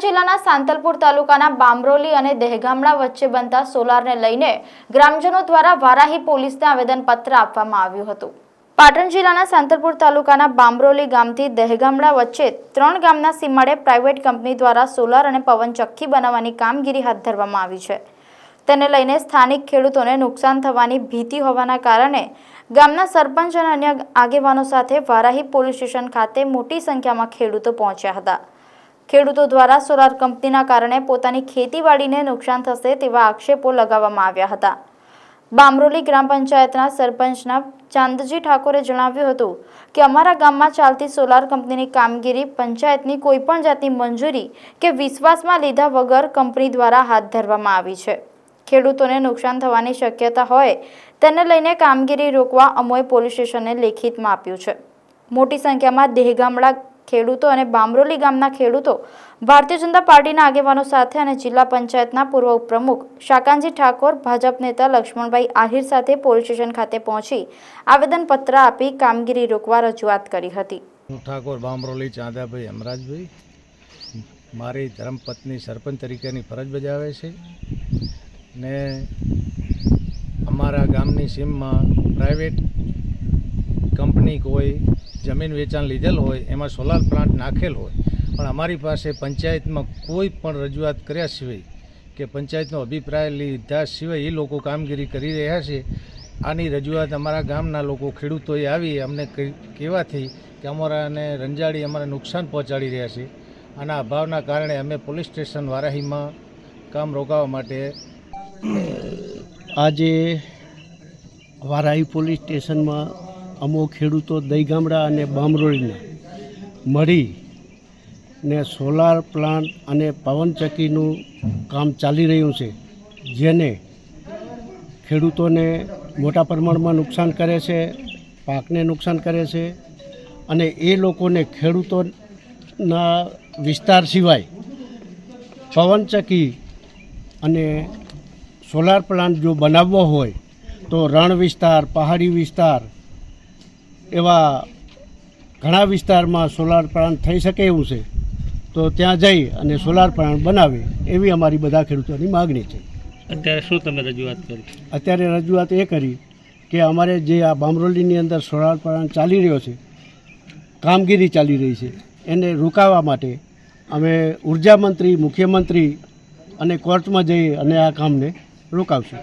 જિલ્લાના સાંતલપુર તાલુકાના બામરોલી અને દહેગામડા વચ્ચે બનતા સોલારને લઈને ગ્રામજનો દ્વારા વારાહી પોલીસને આવેદનપત્ર આપવામાં આવ્યું હતું. પાટણ જિલ્લાના સાંતલપુર તાલુકાના બામરોલી ગામથી દહેગામડા વચ્ચે ત્રણ ગામના સીમાડે પ્રાઇવેટ કંપની દ્વારા સોલાર અને પવનચક્કી બનાવવાની કામગીરી હાથ ધરવામાં આવી છે. તેને લઈને સ્થાનિક ખેડૂતોને નુકસાન થવાની ભીતિ હોવાના કારણે ગામના સરપંચ અને અન્ય આગેવાનો સાથે વારાહી પોલીસ સ્ટેશન ખાતે મોટી સંખ્યામાં ખેડૂતો પહોંચ્યા હતા. ખેડૂતો દ્વારા સોલાર કંપનીના કારણે પોતાની ખેતીવાડીને નુકસાન થશે તેવા આક્ષેપો લગાવવામાં આવ્યા હતા. બામરોલી ગ્રામ પંચાયતના સરપંચના ચાંદજી ઠાકોરે જણાવ્યું હતું કે અમારા ગામમાં ચાલતી સોલાર કંપનીની કામગીરી પંચાયતની કોઈપણ જાતની મંજૂરી કે વિશ્વાસમાં લીધા વગર કંપની દ્વારા હાથ ધરવામાં આવી છે. ખેડૂતોને નુકસાન થવાની શક્યતા હોય તેને લઈને કામગીરી રોકવા અમોય પોલીસ સ્ટેશને લેખિતમાં આપ્યું છે. મોટી સંખ્યામાં દેહગામડા ખેડૂતો અને બામરોલી ગામના ખેડૂતો ભારતીય જનતા પાર્ટીના આગેવાનો સાથે અને જિલ્લા પંચાયતના પૂર્વ ઉપપ્રમુખ શાકાંજી ઠાકોર, ભાજપ નેતા લક્ષ્મણભાઈ આહિર સાથે પોલીસ સ્ટેશન ખાતે પહોંચી આવેદનપત્ર આપી કામગીરી રોકવા રજૂઆત કરી હતી. ઠાકોર બામરોલી ચાંદાભાઈ હમરાજભાઈ મારી ધર્મપત્ની સરપંચ તરીકેની ફરજ બજાવે છે ને અમારા ગામની સીમમાં પ્રાઇવેટ કંપની કોઈ જમીન વેચાણ લીધેલ હોય, એમાં સોલાર પ્લાન્ટ નાખેલ હોય, પણ અમારી પાસે પંચાયતમાં કોઈ પણ રજૂઆત કર્યા સિવાય કે પંચાયતનો અભિપ્રાય લીધા સિવાય એ લોકો કામગીરી કરી રહ્યા છે. આની રજૂઆત અમારા ગામના લોકો ખેડૂતોએ આવી. અમને કહી- કહેવાથી કે અમારાને રંજાડી અમારે નુકસાન પહોંચાડી રહ્યા છે. આના અભાવના કારણે અમે પોલીસ સ્ટેશન વારાહીમાં કામ રોકાવા માટે આજે વારાહી પોલીસ સ્ટેશનમાં અમુક ખેડૂતો દહીગામડા અને બામરોળીને મળી ને સોલાર પ્લાન્ટ અને પવનચક્કીનું કામ ચાલી રહ્યું છે, જેને ખેડૂતોને મોટા પ્રમાણમાં નુકસાન કરે છે, પાકને નુકસાન કરે છે અને એ લોકોને ખેડૂતોના વિસ્તાર સિવાય પવનચક્કી અને સોલાર પ્લાન્ટ જો બનાવવો હોય તો રણ વિસ્તાર, પહાડી વિસ્તાર એવા ઘણા વિસ્તારમાં સોલાર પ્લાન્ટ થઈ શકે એવું છે. તો ત્યાં જઈ અને સોલાર પ્લાન્ટ બનાવે એવી અમારી બધા ખેડૂતોની માગણી છે. અત્યારે શું તમે રજૂઆત કરી? અત્યારે રજૂઆત એ કરી કે અમારે જે આ બામરોલીની અંદર સોલાર પ્લાન્ટ ચાલી રહ્યો છે કામગીરી ચાલી રહી છે એને રોકાવા માટે અમે ઊર્જા મંત્રી મુખ્યમંત્રી અને કોર્ટમાં જઈ અને આ કામને રોકાવશું.